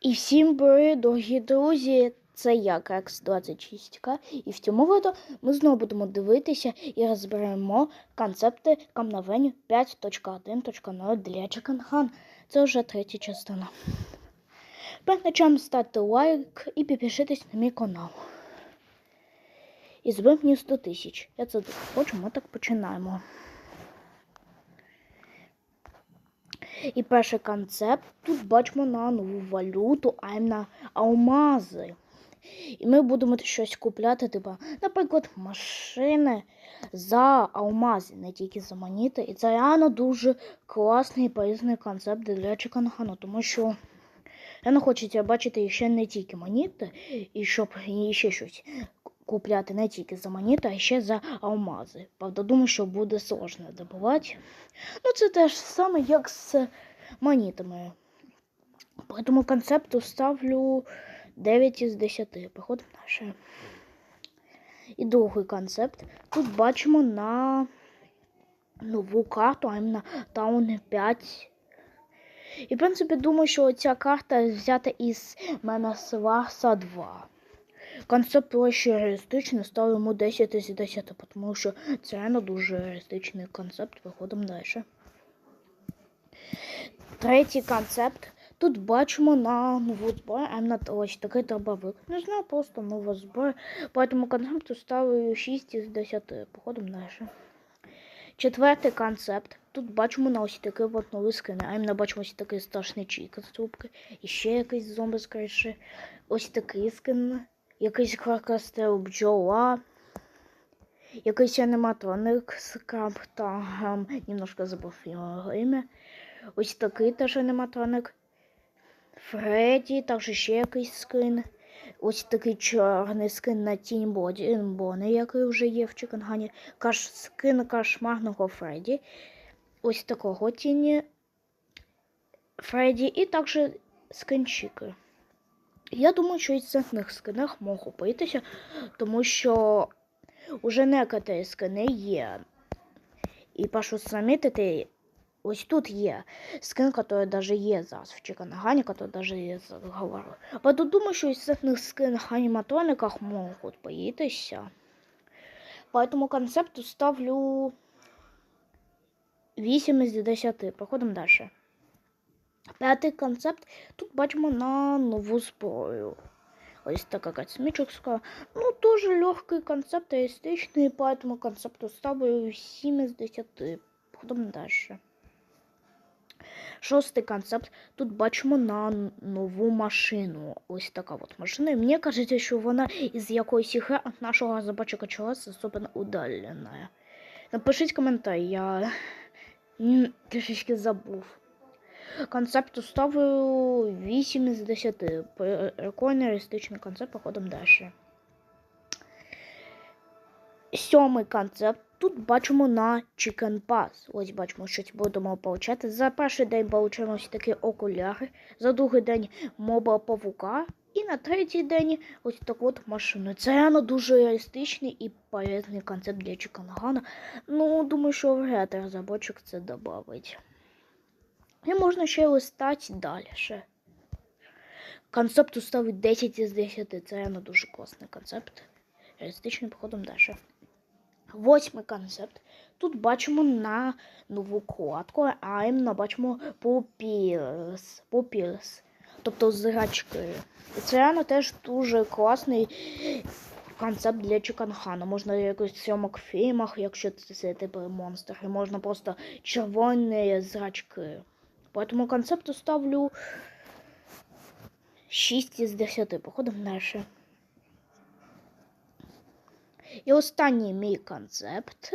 І всім привіт, дорогі друзі! Це я, Кекс 26К, і в цьому відео ми знову будемо дивитися і розберемо концепти камновеню 5.1.0 для Чеканхан. Це вже третя частина. Перед началом ставте лайк і підпишитесь на мій канал. І збив мені 100 тисяч. Я це хочу, ми так починаємо. І перший концепт тут бачимо на нову валюту, а іменно алмази. І ми будемо щось купляти, типу, наприклад, машини за алмази, не тільки за монети. І це реально дуже класний і полезний концепт для Чекангану, тому що реально хочеться бачити ще не тільки монети, і щоб ще щось купляти не тільки за монети, а ще за алмази. Правда, думаю, що буде сложно добувати. Ну, це те ж саме, як з монетами. По этому концепту ставлю 9 із 10. Походимо наше. І другий концепт. Тут бачимо на нову карту, а іменно Town 5. І, в принципі, думаю, що ця карта взята із Менасваса 2. Концепт очень реалістичний, ставлю йому 10 із 10, тому що це реально дуже реалістичний концепт. Виходимо далі. Третій концепт. Тут бачимо на нову зброю, а на ось такий дробовик. Не знаю, просто нова зброя. По цьому концепту ставлю 6 із 10. Походимо далі. Четвертий концепт. Тут бачимо на ось такий от новий скин. А іменно бачимо ось такий страшний чіка з. І ще якийсь зомби скоріше. Ось такий скин. Якийсь крокостел бджола. Якийсь аніматроник з каптагом. Немножко забув його ім'я. Ось такий теж аніматроник. Фредді, також ще якийсь скин. Ось такий чорний скин на тінь Боді, Бони, який вже є в Чикангані. Каш, скин кошмарного Фредді. Ось такого тіні Фредді. І також скин Чіки. Я думаю, що із цих скинах можу битися, тому що уже некоторі скини є. І прошу замітити, ось тут є скин, який даже є зараз в Чиканагані, який даже є з говорю. Тут думаю, що із цих скинах аніматрониках можуть боїтися. По этому концепту ставлю 8 із 10. Проходимо далі. П'ятий концепт. Тут бачимо на нову зброю. Ось така космічка. Ну, дуже легкий концепт, реалістичний, по этому концепту ставлю 7 із 10. Походимо далі. Шостий концепт. Тут бачимо на нову машину. Ось така от машина. Мені кажеться, що вона із якоїсь ігри від нашого розробника чогось особливо удалена. Напишіть коментар, я трішечки забув. Концепту ставлю 8 з 10. Прикольний реалістичний концепт, походимо далі. Сьомий концепт. Тут бачимо на Chicken Pass. Ось бачимо, що будемо получати. За перший день получаємо ось такі окуляри, за другий день моба павука. І на третій день ось таку от машину. Це реально дуже реалістичний і полезний концепт для Чикангана. Ну, думаю, що вряд розробочик це додавить. І можна ще листати далі. Концепту ставить 10 із 10. Це реально дуже класний концепт. Реалістичним походом далі. Восьмий концепт. Тут бачимо на нову кладку, а іменно бачимо пупілс. Пупілс. Тобто зрачки. І це реально теж дуже класний концепт для Чиканхана. Можна якось сьомок в фільмах, якщо це типу монстр. І можна просто червоні. По этому концепту ставлю 6 із 10. Походимо далі. І останній мій концепт.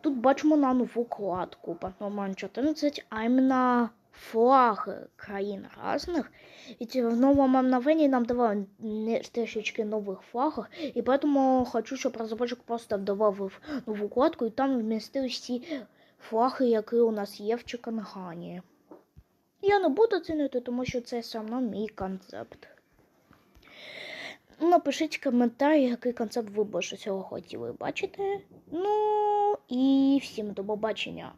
Тут бачимо на нову кладку Паноман 14, а іменно флаги країн різних. І в новому обновленні нам давали трішечки нових флагів. І тому хочу, щоб розробник просто додав нову кладку і там вмістив всі флаги, які у нас є в Чикангані. Я не буду цінити, тому що це одно мій концепт. Напишіть коментар, який концепт ви більше цього хотіли бачити. Ну і всім до побачення.